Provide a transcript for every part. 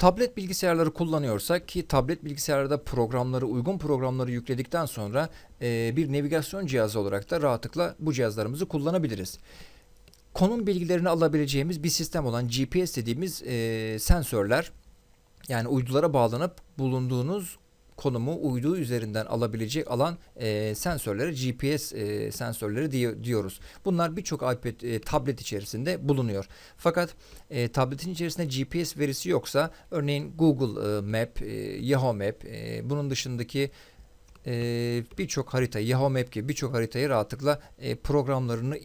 Tablet bilgisayarları kullanıyorsak ki tablet bilgisayarlarda programları, uygun programları yükledikten sonra e, bir navigasyon cihazı olarak da rahatlıkla bu cihazlarımızı kullanabiliriz. Konum bilgilerini alabileceğimiz bir sistem olan GPS dediğimiz e, sensörler yani uydulara bağlanıp bulunduğunuz konumu uydu üzerinden alabilecek alan e, sensörlere GPS e, sensörleri diye- diyoruz. Bunlar birçok iPad, e, tablet içerisinde bulunuyor. Fakat e, tabletin içerisinde GPS verisi yoksa örneğin Google e, Map, e, Yahoo Map, e, bunun dışındaki e, birçok harita, Yahoo Map gibi birçok haritayı rahatlıkla e, programlarını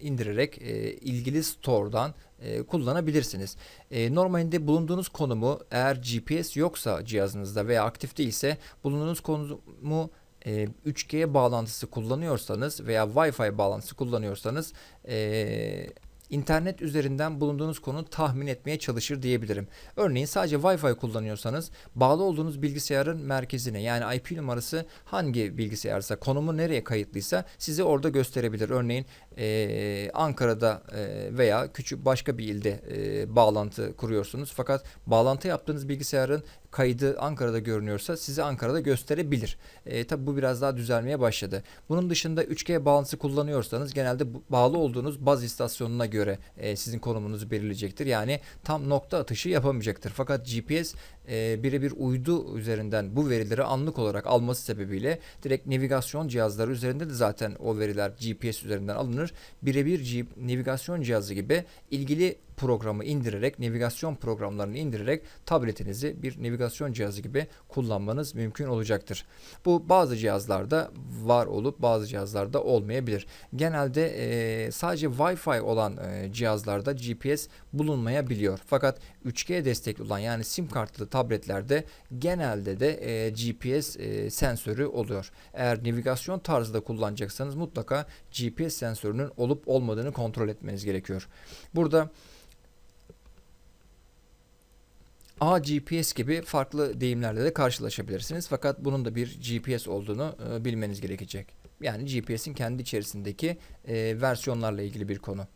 indirerek e, ilgili store'dan e, kullanabilirsiniz. E, normalde bulunduğunuz konumu eğer GPS yoksa cihazınızda veya aktif değilse bulunduğunuz konumu e, 3G bağlantısı kullanıyorsanız veya Wi-Fi bağlantısı kullanıyorsanız e, internet üzerinden bulunduğunuz konu tahmin etmeye çalışır diyebilirim. Örneğin sadece Wi-Fi kullanıyorsanız bağlı olduğunuz bilgisayarın merkezine yani IP numarası hangi bilgisayarsa konumu nereye kayıtlıysa size orada gösterebilir. Örneğin e, Ankara'da e, veya küçük başka bir ilde e, bağlantı kuruyorsunuz fakat bağlantı yaptığınız bilgisayarın kaydı Ankara'da görünüyorsa size Ankara'da gösterebilir. E, tabi bu biraz daha düzelmeye başladı. Bunun dışında 3G bağlantısı kullanıyorsanız genelde bağlı olduğunuz baz istasyonuna göre e, sizin konumunuzu belirleyecektir. Yani tam nokta atışı yapamayacaktır. Fakat GPS e, birebir uydu üzerinden bu verileri anlık olarak alması sebebiyle direkt navigasyon cihazları üzerinde de zaten o veriler GPS üzerinden alınır. Birebir navigasyon cihazı gibi ilgili programı indirerek, navigasyon programlarını indirerek tabletinizi bir navigasyon cihazı gibi kullanmanız mümkün olacaktır. Bu bazı cihazlarda var olup bazı cihazlarda olmayabilir. Genelde e, sadece Wi-Fi olan e, cihazlarda GPS bulunmayabiliyor. Fakat 3G destekli olan yani sim kartlı tabletlerde genelde de e, GPS e, sensörü oluyor. Eğer navigasyon tarzında kullanacaksanız mutlaka GPS sensörünün olup olmadığını kontrol etmeniz gerekiyor. Burada AGPS gibi farklı deyimlerle de karşılaşabilirsiniz. Fakat bunun da bir GPS olduğunu e, bilmeniz gerekecek. Yani GPS'in kendi içerisindeki e, versiyonlarla ilgili bir konu.